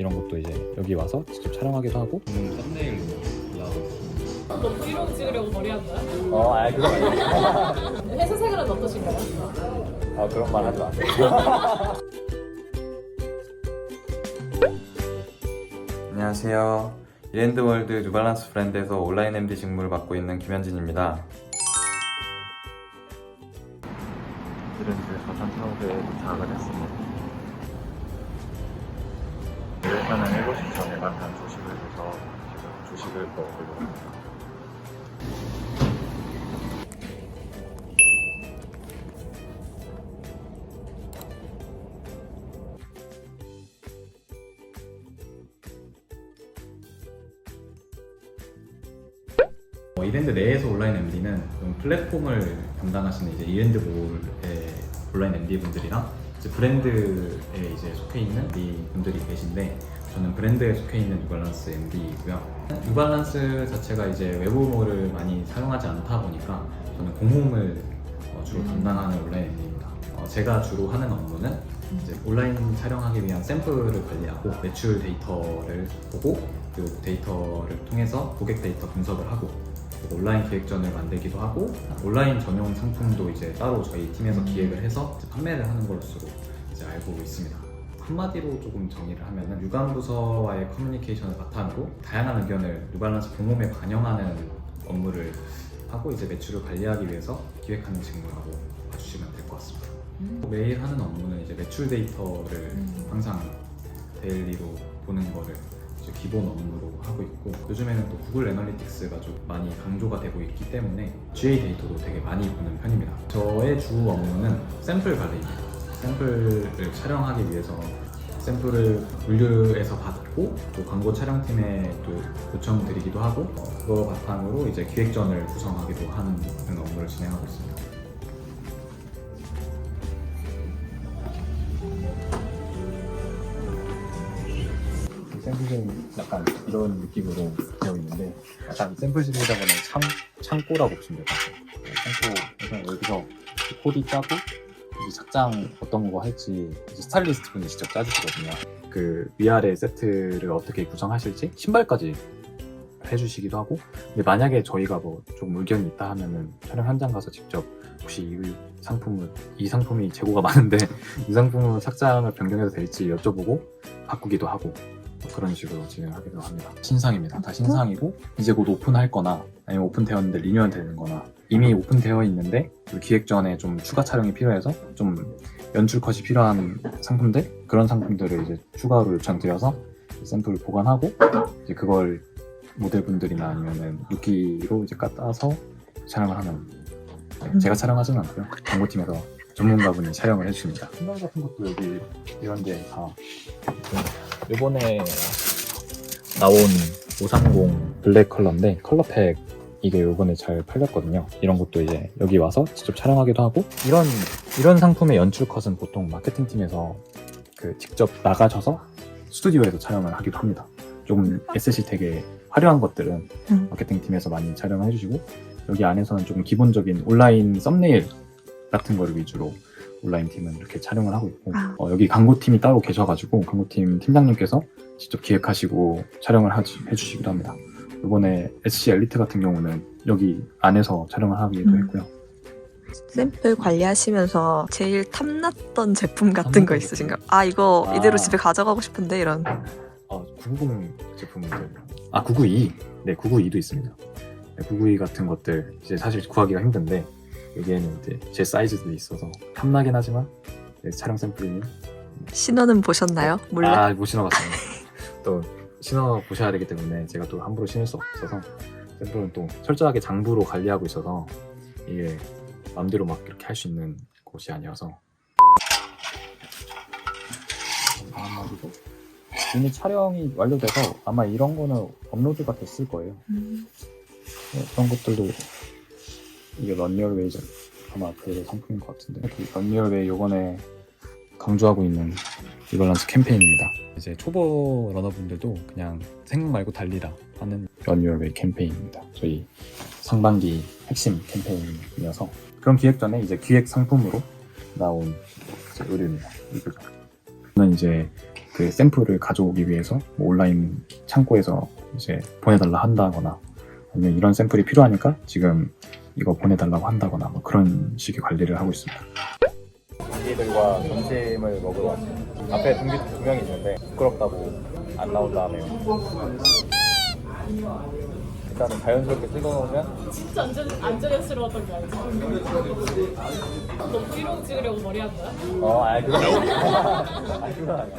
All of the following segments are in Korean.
이런 것도 이제 여기 와서 직접 촬영하기도 하고. 음, 썸네일로 올라가고 너 브이로그 찍으려고 머리한 거야? 어, 아 그거 아니에요 회사 생활은 어떠신가요? 아 그런 말 하지 마세요 안녕하세요. 이랜드월드 뉴발란스 브랜드에서 온라인 MD 직무를 맡고 있는 김현진입니다. 이랜드 저산타운에 도착을 했습니다 일단은 7시 전에 만난 조식을 해서 지금 조식을 먹으려고 합니다. 어, 이랜드 내에서 온라인 MD는 플랫폼을 담당하시는 이제 이랜드볼의 온라인 MD 분들이랑 이제 브랜드에 이제 속해 있는 이 분들이 계신데 저는 브랜드에 속해 있는 뉴발란스 MD이고요. 뉴발란스 자체가 이제 외부모를 많이 사용하지 않다 보니까 저는 공홈을 어, 주로 담당하는 온라인 MD입니다. 어, 제가 주로 하는 업무는 이제 온라인 촬영하기 위한 샘플을 관리하고 매출 데이터를 보고 그 데이터를 통해서 고객 데이터 분석을 하고 그리고 온라인 기획전을 만들기도 하고 온라인 전용 상품도 이제 따로 저희 팀에서 기획을 해서 판매를 하는 이제 알고 있습니다. 한마디로 조금 정의를 하면은 유관 부서와의 커뮤니케이션을 바탕으로 다양한 의견을 뉴발란스 공홈에 반영하는 업무를 하고 이제 매출을 관리하기 위해서 기획하는 직무라고 봐주시면 될 것 같습니다. 매일 하는 업무는 이제 매출 데이터를 음. 항상 데일리로 보는 거를 이제 기본 업무로 하고 있고 요즘에는 또 구글 애널리틱스가 좀 많이 강조가 되고 있기 때문에 GA 데이터도 되게 많이 보는 편입니다. 저의 주 업무는 샘플 관리입니다. 샘플을 촬영하기 위해서 샘플을 물류에서 받고 또 광고 촬영팀에 또 요청드리기도 하고 어, 그거 바탕으로 이제 기획전을 구성하기도 하는 업무를 진행하고 있습니다. 샘플은 약간 이런 느낌으로 되어 있는데 약간 샘플실이라고는 창, 창고라고 보시면 될 것 같아요. 창고에서 여기서 코디 짜고 이제 착장 어떤 거 할지 스타일리스트 분이 직접 짜주시거든요. 그 위아래 세트를 어떻게 구성하실지 신발까지 해주시기도 하고 근데 만약에 저희가 뭐 조금 의견이 있다 하면은 촬영 현장 가서 직접 혹시 이 상품은 이 상품이 재고가 많은데 이 상품은 착장을 변경해도 될지 여쭤보고 바꾸기도 하고 뭐 그런 식으로 진행하기도 합니다. 신상입니다. 다 신상이고 이제 곧 오픈할 거나 아니면 오픈되었는데 리뉴얼 되는 거나 이미 오픈되어 있는데 그 기획 전에 좀 추가 촬영이 필요해서 좀 연출 컷이 필요한 상품들? 그런 상품들을 이제 추가로 요청드려서 샘플을 보관하고 이제 그걸 모델분들이나 아니면은 루키로 이제 까따서 촬영을 하는. 네, 제가 촬영하지는 않고요. 광고팀에서 전문가분이 촬영을 해주십니다. 신발 같은 것도 여기 이런 데다. 이번에 나온 530 블랙 컬러인데 컬러팩 이게 요번에 잘 팔렸거든요. 이런 것도 이제 여기 와서 직접 촬영하기도 하고 이런 이런 상품의 연출 컷은 보통 마케팅 팀에서 그 직접 나가셔서 스튜디오에서 촬영을 하기도 합니다. 조금 SC 되게 화려한 것들은 음. 마케팅 팀에서 많이 촬영을 해주시고 여기 안에서는 조금 기본적인 온라인 썸네일 같은 거를 위주로 온라인 팀은 이렇게 촬영을 하고 있고 아. 어, 여기 광고팀이 따로 계셔가지고 광고팀 팀장님께서 직접 기획하시고 촬영을 하지, 해주시기도 합니다. 이번에 SC 엘리트 같은 경우는 여기 안에서 촬영을 하기도 음. 했고요. 샘플 관리하시면서 제일 탐났던 제품 같은 거 있으신가요? 아 이거 아. 이대로 집에 가져가고 싶은데 이런 아, 990 제품들. 아, 992. 네, 992도 있습니다. 네, 992 같은 것들 이제 사실 구하기가 힘든데 여기에는 이제 제 사이즈도 있어서 탐나긴 하지만 네, 촬영 샘플이니 신어는 보셨나요? 몰래? 아, 못 신어봤어요. 또 신어 보셔야 되기 때문에 제가 또 함부로 신을 수 없어서 샘플은 또 철저하게 장부로 관리하고 있어서 이게 마음대로 막 이렇게 할 수 있는 곳이 아니어서. 아마도 이미 촬영이 완료돼서 아마 이런 거는 업로드가 됐을 거예요. 음, 네, 그런 것들도 이게 런리얼웨이 아마 그 상품인 것 같은데. 그 런리얼웨이 요번에 강조하고 있는 리발란스 캠페인입니다. 이제 초보 러너분들도 그냥 생각 말고 달리라 하는 런리얼웨이 캠페인입니다. 저희 상반기 핵심 캠페인이어서 그런 기획 전에 이제 기획 상품으로 나온 의류입니다. 저는 이제 그그 샘플을 가져오기 위해서 뭐 온라인 창고에서 이제 보내달라 한다거나 아니면 이런 샘플이 필요하니까 지금 이거 보내달라고 한다거나 뭐 그런 식의 관리를 하고 있습니다. 동기들과 점심을 먹으러 왔어요. 앞에 동기 두 명이 있는데 부끄럽다고 안 나온다 하네요. 일단은 자연스럽게 찍어놓으면 진짜 안전, 안전스러웠던 게 알지? 너 브이로그 찍으려고 머리 한 거야? 어, 아 그건 아 그건 아니야.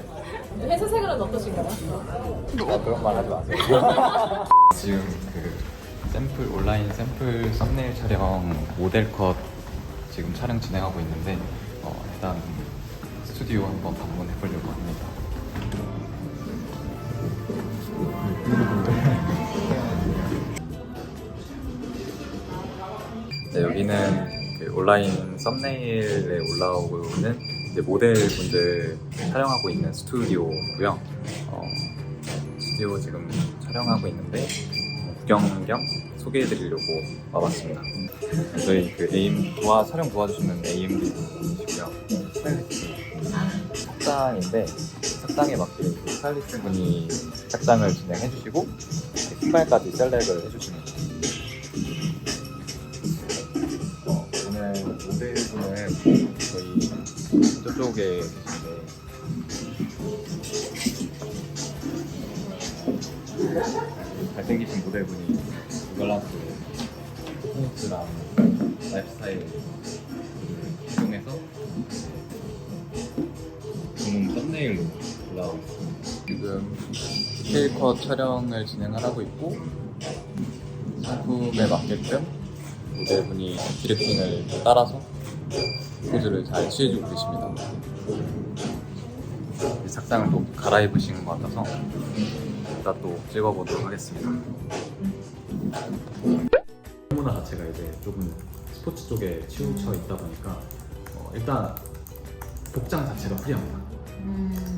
회사 생활은 어떠신가요? 아, 그런 말 하지 마세요. 지금 그 샘플 온라인 샘플 썸네일 촬영 모델 컷 지금 촬영 진행하고 있는데 어, 일단 스튜디오 한번 방문해 보려고 합니다. 네, 여기는 그 온라인 썸네일에 올라오고 있는 이제 모델분들 촬영하고 있는 스튜디오고요. 어, 스튜디오 지금 촬영하고 있는데 구경 겸 소개해 드리려고 와봤습니다. 저희 그 에임 도와 촬영 도와주시는 AM분이시고요. 스타일리스트 착장인데 착장에 맡긴 그 스타일리스트 분이 착장을 진행해 주시고 신발까지 셀렉을 해주십니다. 어, 오늘 모델분은 저희 저쪽에 계신데 잘생기신 모델분이 이걸란스 스포츠랑 라이프스타일을 활용해서 전문 썸네일로 올라오고 있습니다. 지금 컷 촬영을 진행하고 있고 상품에 맞게끔 모델분이 디렉팅을 따라서 포즈를 잘 취해주고 계십니다. 이 착장을 또 갈아입으신 것 같아서 이따 또 찍어보도록 하겠습니다. 문화 자체가 이제 조금 스포츠 쪽에 치우쳐 있다 보니까 어, 일단 복장 자체가 프리합니다.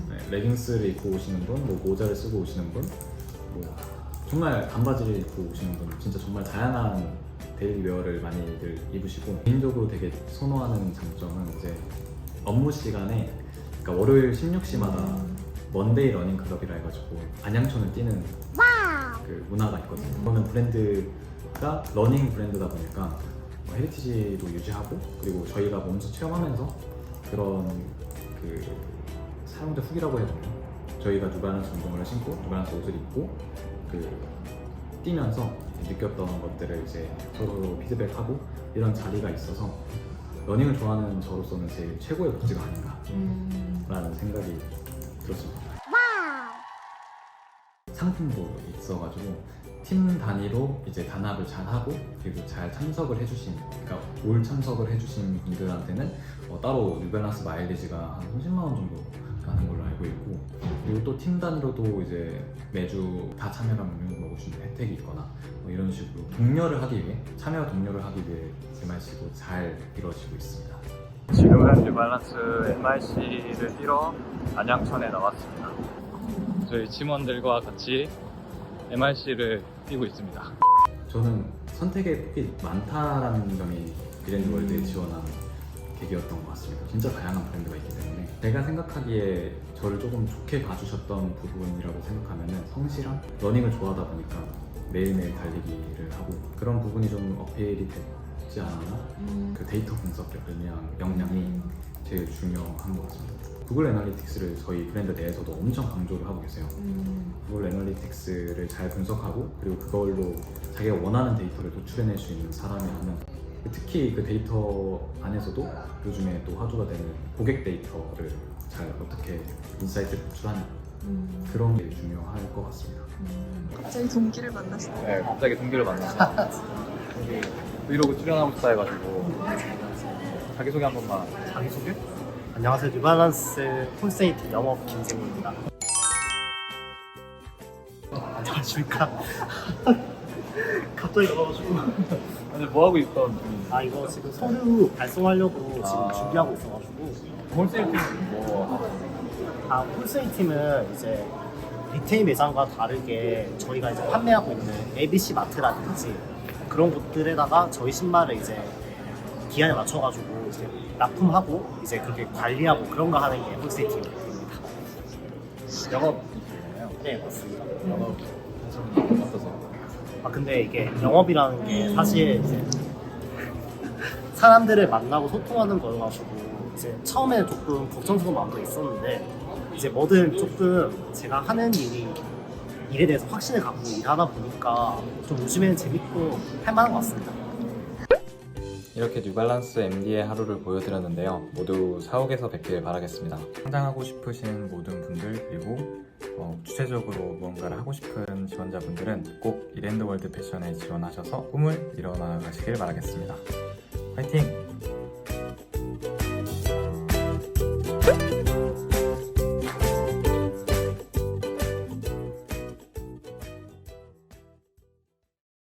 네, 레깅스를 입고 오시는 분, 뭐 모자를 쓰고 오시는 분, 뭐 정말 반바지를 입고 오시는 분, 진짜 정말 다양한 데일리웨어를 많이들 입으시고 개인적으로 되게 선호하는 장점은 이제 업무 시간에 그러니까 월요일 16시마다 먼데이 러닝 클럽이라 해가지고 안양천을 뛰는 그 문화가 있거든요. 그거는 브랜드가 러닝 브랜드다 보니까 뭐 헤리티지도 유지하고 그리고 저희가 몸소 체험하면서 그런 그 사용자 후기라고 해야 되나? 저희가 누발란스 운동화를 신고 누발란스 옷을 입고 그 뛰면서 느꼈던 것들을 이제 서로 피드백하고 이런 자리가 있어서 러닝을 좋아하는 저로서는 제일 최고의 복지가 아닌가라는 생각이 들었습니다. 상품도 있어가지고 팀 단위로 이제 단합을 잘 하고 그리고 잘 참석을 해주신 그러니까 올 참석을 해주신 분들한테는 어, 따로 뉴밸런스 마일리지가 한 30만 원 정도 가는 걸로 알고 있고 그리고 또 팀 단위로도 이제 매주 다 참여하면 먹을 수 있는 혜택이 있거나 뭐 이런 식으로 독려를 하기 위해 참여 독려를 하기 위해 MRC도 잘 이루어지고 있습니다. 지금은 뉴발란스 MRC를 뛰러 안양천에 나왔습니다. 저희 팀원들과 같이 MRC를 뛰고 있습니다. 저는 선택의 폭이 많다라는 점이 비렌드 월드에 지원한 계기였던 것 같습니다. 진짜 다양한 브랜드가 있기 때문에 제가 생각하기에 저를 조금 좋게 봐주셨던 부분이라고 생각하면 성실함? 러닝을 좋아하다 보니까 매일매일 달리기를 하고 그런 부분이 좀 어필이 됐 지 않았나? 그 데이터 분석 역량, 역량이 제일 중요한 것 같습니다. 구글 애널리틱스를 저희 브랜드 내에서도 엄청 강조를 하고 계세요. 구글 애널리틱스를 잘 분석하고 그리고 그걸로 자기가 원하는 데이터를 도출해낼 수 있는 사람이라면 특히 그 데이터 안에서도 요즘에 또 화두가 되는 고객 데이터를 잘 어떻게 인사이트를 도출하냐 그런 게 중요할 것 같습니다. 갑자기 동기를 만났어요. 네, 갑자기 동기를 만나서 여기 브이로그 출연하고 싶다 해가지고 자기소개 한 번만 자기소개? 안녕하세요. 뉴발란스 폴세이트 영업 김생우입니다. 안녕하십니까. 갑자기 나와가지고. 오늘 뭐하고 있던 아, 이거 지금 서류 발송하려고 지금 아. 준비하고 있어가지고. 홀세일팀은 뭐 아, 폴세이팀은 이제 리테일 매장과 다르게 저희가 이제 판매하고 있는 ABC 마트라든지 그런 곳들에다가 저희 신발을 이제 기한에 맞춰가지고 이제 납품하고 이제 그렇게 관리하고 그런 거 하는 게 홀세이팀입니다. 영업이잖아요. 네 맞습니다. 영업. 어떠세요? 아 근데 이게 영업이라는 게 사실 이제 사람들을 만나고 소통하는 거여가지고 이제 처음에 조금 걱정스러운 마음도 있었는데 이제 뭐든 조금 제가 하는 일이 일에 대해서 확신을 갖고 일하다 보니까 좀 요즘에는 재밌고 할 만한 것 같습니다. 이렇게 뉴발란스 MD의 하루를 보여드렸는데요. 모두 사옥에서 뵙길 바라겠습니다. 성장하고 싶으신 모든 분들 그리고 어, 주체적으로 무언가를 하고 싶은 지원자분들은 꼭 이랜드월드 패션에 지원하셔서 꿈을 이뤄나가시길 바라겠습니다. 화이팅!